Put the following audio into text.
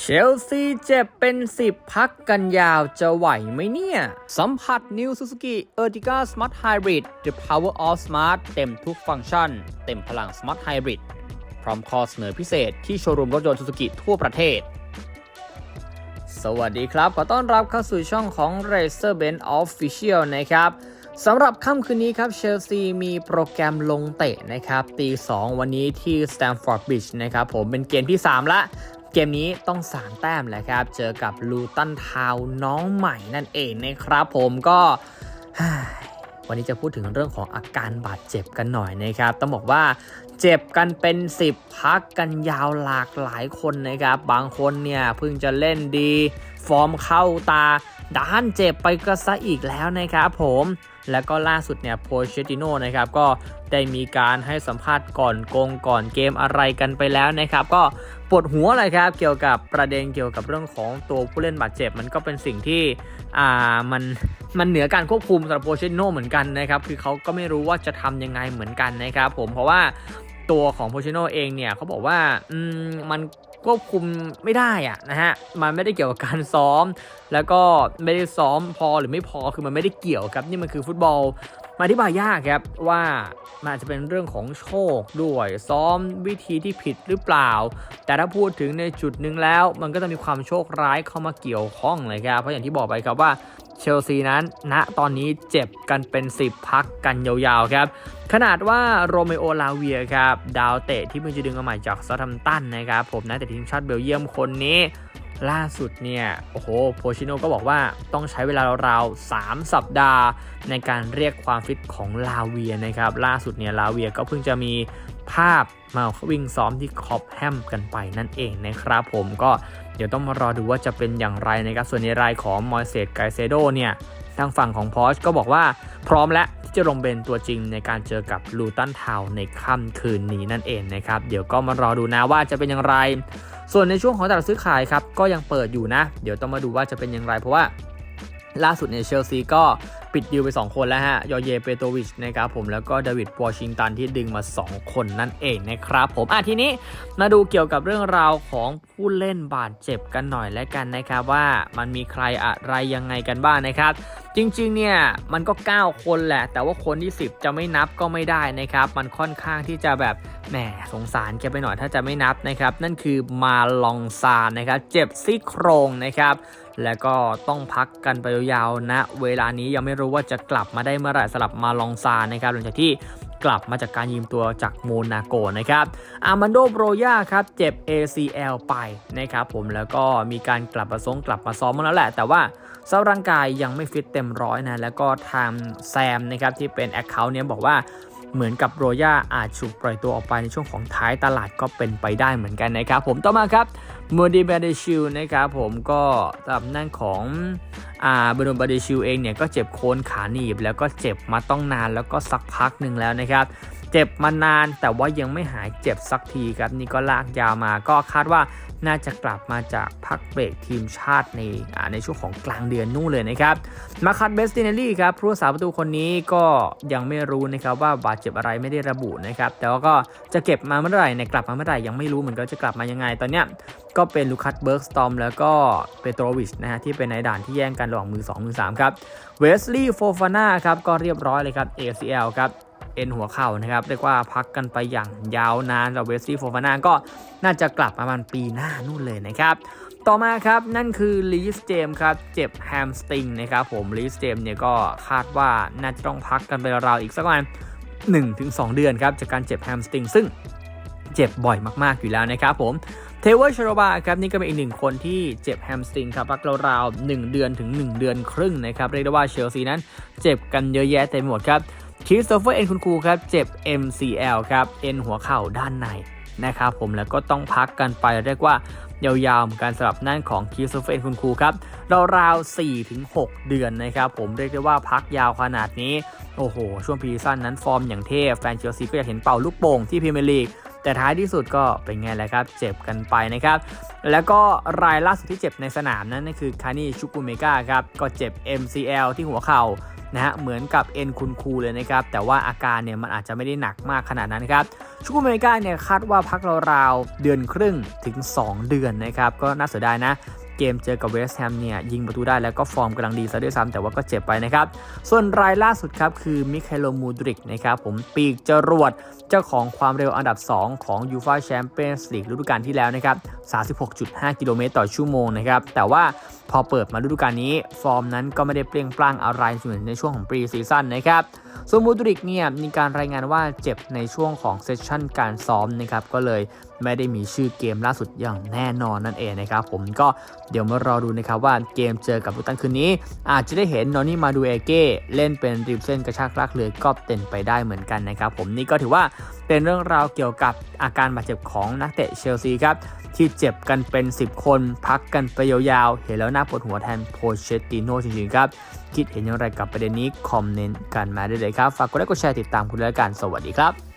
เชลซีเจ็บเป็น 10 พักกันยาวจะไหวไหมเนี่ย สัมผัส New Suzuki Ertiga Smart Hybrid The Power of Smart เต็มทุกฟังก์ชัน เต็มพลัง Smart Hybrid พร้อมข้อเสนอพิเศษที่โชว์รูมรถยนต์ Suzuki ทั่วประเทศ สวัสดีครับ ขอต้อนรับเข้าสู่ช่องของ Racer Benz Official นะครับสำหรับค่ำคืนนี้ครับเชลซีมีโปรแกรมลงเตะนะครับตี 2 วันนี้ที่ Stamford Bridge นะครับผมเป็นเกมที่ 3 ละ เกมนี้ต้อง 3 แต้มแหละครับ เจอกับลูตันทาวน้องใหม่นั่นเองนะครับผมก็วันนี้จะพูดถึงเรื่องของอาการบาดเจ็บกันหน่อยนะครับ ต้องบอกว่าเจ็บกันเป็น 10 พักกันยาวหลากหลายคนนะครับ บางคนเนี่ยเพิ่งจะเล่นดี ฟอร์มเข้าตา ด้านเจ็บไปก็ซะอีกแล้วนะครับผมแล้วก็ล่าสุดเนี่ยโพเชติโนนะครับก็ได้มีการให้สัมภาษณ์ก่อนกงก่อนเกมอะไรกันไปแล้วนะครับ ก็ปวดหัวเลยครับเกี่ยวกับประเด็นเกี่ยวกับเรื่องของตัวผู้เล่นบาดเจ็บ มันก็เป็นสิ่งที่อ่ามันมันเหนือการควบคุมสำหรับโพเชติโนเหมือนกันนะครับคือเขาก็ไม่รู้ว่าจะทำยังไงเหมือนกันนะครับผมเพราะว่าตัวของโพเชติโนเองเนี่ยเขาบอกว่าอืมมัน ควบคุมไม่ได้อะนะฮะมันไม่ได้เกี่ยวกับการซ้อม แล้วก็ไม่ได้ซ้อมพอหรือไม่พอคือมันไม่ได้เกี่ยวครับนี่มันคือฟุตบอล มาอธิบายยากครับว่ามันอาจจะเป็นเรื่องของโชคด้วย ซ้อมวิธีที่ผิดหรือเปล่า แต่ถ้าพูดถึงในจุดหนึ่งแล้ว มันก็จะมีความโชคร้ายเข้ามาเกี่ยวข้องเลยครับเพราะอย่างที่บอกไปครับว่าเชลซีนั้นณนะตอนนี้เจ็บกันเป็น 10 พักกันยาวๆครับ ขนาดว่าโรเมโอลาเวียครับ ดาวเตะที่เพิ่งจะดึงมาใหม่จากซาทัมตันนะครับ ผมนะแต่ทีมชาติเบลเยียมคนนี้ ล่าสุดเนี่ย โอ้โห โพชิโนก็บอกว่าต้องใช้เวลาราวๆ3สัปดาห์ ในการเรียกความฟิตของลาเวียนะครับ ล่าสุดเนี่ยลาเวียก็เพิ่งจะมีภาพมาวิ่งซ้อมที่คอปแฮมกันไปนั่นเองนะครับผมก็เดี๋ยวต้องมารอดูว่าจะเป็นอย่างไรนะครับ ส่วนในรายของมอยเซตไกเซโดเนี่ยทางฝั่งของพอชก็บอกว่าพร้อมแล้วที่จะลงเป็นตัวจริงในการเจอกับลูตันทาวในค่ำคืนนี้นั่นเองนะครับ เดี๋ยวก็มารอดูนะว่าจะเป็นอย่างไร ส่วนในช่วงของตลาดซื้อขายครับก็ยังเปิดอยู่นะ เดี๋ยวต้องมาดูว่าจะเป็นอย่างไรเพราะว่าล่าสุดเนี่ยเชลซีก็ปิดดีลไป 2 คนแล้วฮะ ยอเยเปโตวิชนะครับผมแล้วก็เดวิดวอชิงตันที่ดึงมา 2 คนนั่นเองนะครับผมอะทีนี้มาดูเกี่ยวกับเรื่องราวของผู้เล่นบาดเจ็บกันหน่อยแล้วกันนะครับว่ามันมีใครอะไรยังไงกันบ้างนะครับจริงๆ เนี่ยมันก็ 9 คนแหละ แต่ว่าคนที่ 10 จะไม่นับก็ไม่ได้นะครับ มันค่อนข้างที่จะแบบแหมสงสารแกไปหน่อยถ้าจะไม่นับนะครับ นั่นคือมาลองซานนะครับ เจ็บซี่โครงนะครับ แล้วก็ต้องพักกันไปยาวๆนะ เวลานี้ยังไม่รู้ว่าจะกลับมาได้เมื่อไหร่สลับมาลองซานนะครับ หลังจากที่ กลับมาจากการยืมตัวจากโมนาโกนะครับอามันโดโบรยาครับเจ็บ ACL ไปนะครับผมแล้วก็มีการกลับมาซ้งกลับมาซ้อมมาแล้วแหละ แต่ว่าสภาพร่างกายยังไม่ฟิตเต็มร้อยนะแล้วก็ทางแซมนะครับที่เป็น Account เนี้ยบอกว่าเหมือนกับโรย่าอาจถูกปล่อยตัวออกไปในช่วงของท้ายตลาดก็เป็นไปได้เหมือนกันนะครับผมต่อมาครับมูดีเบเดชิลนะครับผมก็สำหนั่นของ อ่าบรูโนบาดิชิวเองเนี่ยก็เจ็บโคนขาหนีบแล้วก็เจ็บมาต้องนานแล้วก็สักพักหนึ่งแล้วนะครับ เจ็บมานานแต่ว่ายังไม่หายเจ็บสักทีครับนี่ก็ลากยาวมาก็คาดว่าน่าจะกลับมาจากพักเบรกทีมชาติในในช่วงของกลางเดือนนู่นเลยนะครับมาคัดเบสตินเนลี่ครับผู้รักษาประตูคนนี้ก็ยังไม่รู้นะครับว่าบาดเจ็บอะไรไม่ได้ระบุนะครับแต่ว่าก็จะเก็บมาเมื่อไหร่ในกลับมาเมื่อไหร่ยังไม่รู้เหมือนกันจะกลับมายังไงตอนเนี้ยก็เป็นลูคัสเบิร์กสตอมแล้วก็เปโตรวิชนะฮะที่เป็นในด่านที่แย่งกันระหว่างมือ 2 มือ 3 ครับเวสลีย์โฟฟาน่าครับก็เรียบร้อยเลยครับ ACL ครับ เอ็นหัวเข่านะครับเรียกว่าพักกันไปอย่างยาวนานกับเวสซี่โฟฟานาก็น่าจะกลับมาประมาณปีหน้านู่นเลยนะครับ ต่อมาครับนั่นคือลีสเจมครับเจ็บแฮมสตริงนะครับผมลีสเจมเนี่ยก็คาดว่าน่าจะต้องพักกันไปราวอีกสักประมาณ1-2 เดือนครับจากการเจ็บแฮมสตริงซึ่งเจ็บบ่อยมาก ๆ อยู่แล้วนะครับผม เทเวอร์ชโรบาครับนี่ก็เป็นอีกหนึ่งคนที่เจ็บแฮมสตริงครับพักราวๆ1เดือนถึง 1 เดือนครึ่งนะครับ เรียกได้ว่าเชลซีนั้นเจ็บกันเยอะแยะเต็มหมดครับ คริสโตเฟอร์เอ็นคุณครูครับเจ็บ MCL ครับเอ็นหัวเข่าด้านในนะครับผมแล้วก็ต้องพักกันไปเรียกว่ายาวๆเหมือนกันสำหรับนั่นของคริสโตเฟอร์เอ็นคุณครูครับราวๆ4-6 เดือนนะครับผมเรียกได้ว่าพักยาวขนาดนี้ โอ้โห ช่วงพีซั่นนั้นฟอร์มอย่างเทพ แฟนเชลซีก็อยากเห็นเป่าลูกโป่งที่พรีเมียร์ลีก แต่ท้ายที่สุดก็เป็นไงแหละครับ เจ็บกันไปนะครับ แล้วก็รายล่าสุดที่เจ็บในสนามนั้นนั่นคือคานี่ชุกุเมกาครับก็เจ็บ MCL ที่หัวเข่า นะฮะเหมือนกับเอ็นคุณครูเลยนะครับแต่ว่าอาการเนี่ยมันอาจจะไม่ได้หนักมากขนาดนั้นครับชูอเมริกาเนี่ยคาดว่าพักราวๆเดือนครึ่งถึง 2 เดือนนะครับก็น่าเสียดายนะ เกมเจอกับเวสต์แฮมเนี่ยยิงประตูได้แล้วก็ฟอร์มกำลังดีซะด้วยซ้ำแต่ว่าก็เจ็บไปนะครับ ส่วนรายล่าสุดครับคือมิคาโลมูดริกนะครับผมปีกจรวดเจ้าของความเร็วอันดับ 2 ของยูฟาแชมเปี้ยนส์ลีกฤดูกาลที่แล้วนะครับ 36.5 กิโลเมตรต่อชั่วโมงนะครับ แต่ว่าพอเปิดมาฤดูกาลนี้ ฟอร์มนั้นก็ไม่ได้เปลี่ยงปลั่งอะไรเหมือนในช่วงของปรีซีซั่นนะครับส่วนมูดริกเนี่ยมีการรายงานว่าเจ็บในช่วงของเซสชั่นการซ้อมนะครับก็เลย ไม่ได้มีชื่อเกมล่าสุดอย่างแน่นอนนั่นเองนะครับผมก็เดี๋ยวมารอดูนะครับว่าเกมเจอกับลูตันคืนนี้ อาจจะได้เห็นนอนี่มาดูเอเก้เล่นเป็นริมเส้นกระชากลากเลยก็เป็นไปได้เหมือนกันนะครับผมนี่ก็ถือว่าเป็นเรื่องราวเกี่ยวกับอาการบาดเจ็บของนักเตะเชลซีครับที่เจ็บกันเป็น 10 คนพักกันไปยาวๆ เห็นแล้วน่าปวดหัวแทนโพเชตติโนจริงๆครับคิดเห็นอย่างไรกับประเด็นนี้คอมเมนต์กันมาได้เลยครับ ฝากกดไลค์กดแชร์ติดตามคุณแล้วกันสวัสดีครับ